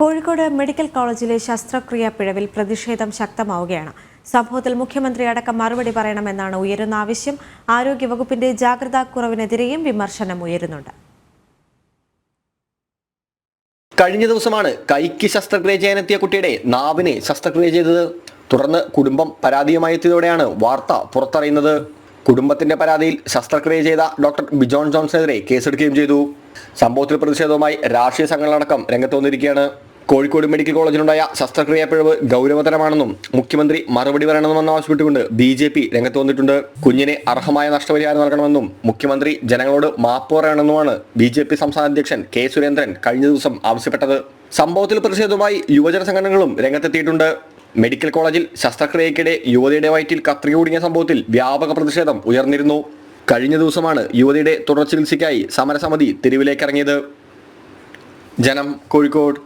Kozhikode medical കോളേജിലെ ശസ്ത്രക്രിയാ പിഴവിൽ പ്രതിഷേധം ശക്തമാവുകയാണ്. സംഭവത്തിൽ മുഖ്യമന്ത്രി അടക്കം മറുപടി പറയണമെന്നാണ് ഉയരുന്ന ആവശ്യം. ആരോഗ്യവകുപ്പിന്റെ ജാഗ്രതാ കുറവിനെതിരെയും വിമർശനം ഉയരുന്നുണ്ട്. കഴിഞ്ഞ ദിവസമാണ് കൈക്ക് ശസ്ത്രക്രിയ ചെയ്യാനെത്തിയ കുട്ടിയുടെ നാവിനെ ശസ്ത്രക്രിയ ചെയ്തത്. തുടർന്ന് കുടുംബം പരാതിയുമായി എത്തിയതോടെയാണ് വാർത്ത പുറത്തറിയുന്നത്. കുടുംബത്തിന്റെ പരാതിയിൽ ശസ്ത്രക്രിയ ചെയ്ത ഡോക്ടർ ബിജോൺ ജോൺസിനെതിരെ കേസെടുക്കുകയും ചെയ്തു. സംഭവത്തിൽ പ്രതിഷേധവുമായി രാഷ്ട്രീയ സംഘടനകളടക്കം രംഗത്ത് വന്നിരിക്കുകയാണ്. കോഴിക്കോട് മെഡിക്കൽ കോളേജിലുണ്ടായ ശസ്ത്രക്രിയാ പിഴവ് ഗൗരവതരമാണെന്നും മുഖ്യമന്ത്രി മറുപടി പറയണമെന്നും ആവശ്യപ്പെട്ടുകൊണ്ട് ബി ജെ പി രംഗത്ത് വന്നിട്ടുണ്ട്. കുഞ്ഞിനെ അർഹമായ നഷ്ടപരിഹാരം നൽകണമെന്നും മുഖ്യമന്ത്രി ജനങ്ങളോട് മാപ്പ് പറയണമെന്നുമാണ് ബി ജെ പി സംസ്ഥാന അധ്യക്ഷൻ കെ സുരേന്ദ്രൻ കഴിഞ്ഞ ദിവസം ആവശ്യപ്പെട്ടത്. സംഭവത്തിൽ പ്രതിഷേധവുമായി യുവജന സംഘടനകളും രംഗത്തെത്തിയിട്ടുണ്ട്. മെഡിക്കൽ കോളേജിൽ ശസ്ത്രക്രിയയ്ക്കിടെ യുവതിയുടെ വയറ്റിൽ കത്രിക കുടുങ്ങിയ സംഭവത്തിൽ വ്യാപക പ്രതിഷേധം ഉയർന്നിരുന്നു. കഴിഞ്ഞ ദിവസമാണ് യുവതിയുടെ തുടർ ചികിത്സയ്ക്കായി സമരസമിതി തെരുവിലേക്കിറങ്ങിയത്. ജനം കോഴിക്കോട്.